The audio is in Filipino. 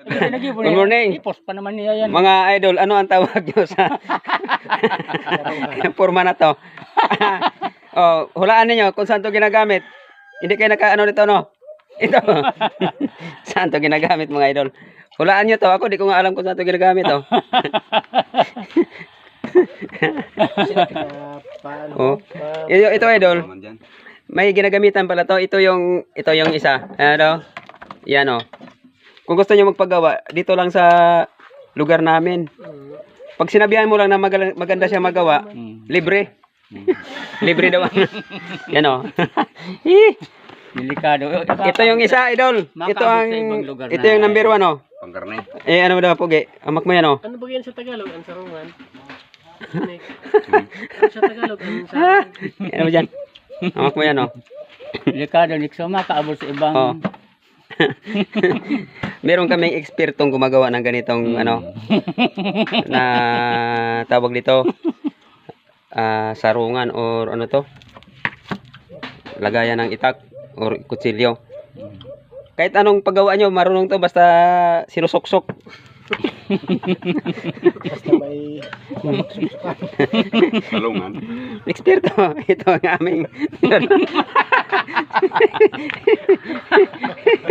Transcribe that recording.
Good morning. Ipos pa naman niya yan. Mga idol, ano ang tawag nyo sa forma na to? oh, hulaan ninyo kung saan to ginagamit. Hindi kayo naka ano nito, no? Ito. saan to ginagamit mga idol? Hulaan nyo to. Ako di ko nga alam kung saan to ginagamit, oh. oh. Ito, ito idol. May ginagamitan pala to. Ito yung ito yung isa. Ano? Yan oh. Kung gusto niyo magpagawa, dito lang sa lugar namin. Pag sinabihan mo lang na magal- maganda siya magawa, Hmm. libre. libre daw. Yan oh. Ih, Delikado. ito yung isa, idol. Ito ang ito yung number one oh. Pangkarne. Eh ano daw pugi? Amak mo yan oh. Ano ba yan sa Tagalog? Ang sarungan? Ano sa Tagalog? Ang sarungan? Ano ba dyan? Amak mo yan oh. Delikado. Nikso makaabot sa ibang... Oh. Meron kaming ekspertong gumagawa ng ganitong ano na tawag dito ah, sarungan or ano to? Lagayan ng itak or kutsilyo. Kahit anong paggawa nyo marunong to basta sinusuksok. Basta may... Salungan. eksperto ito ang aming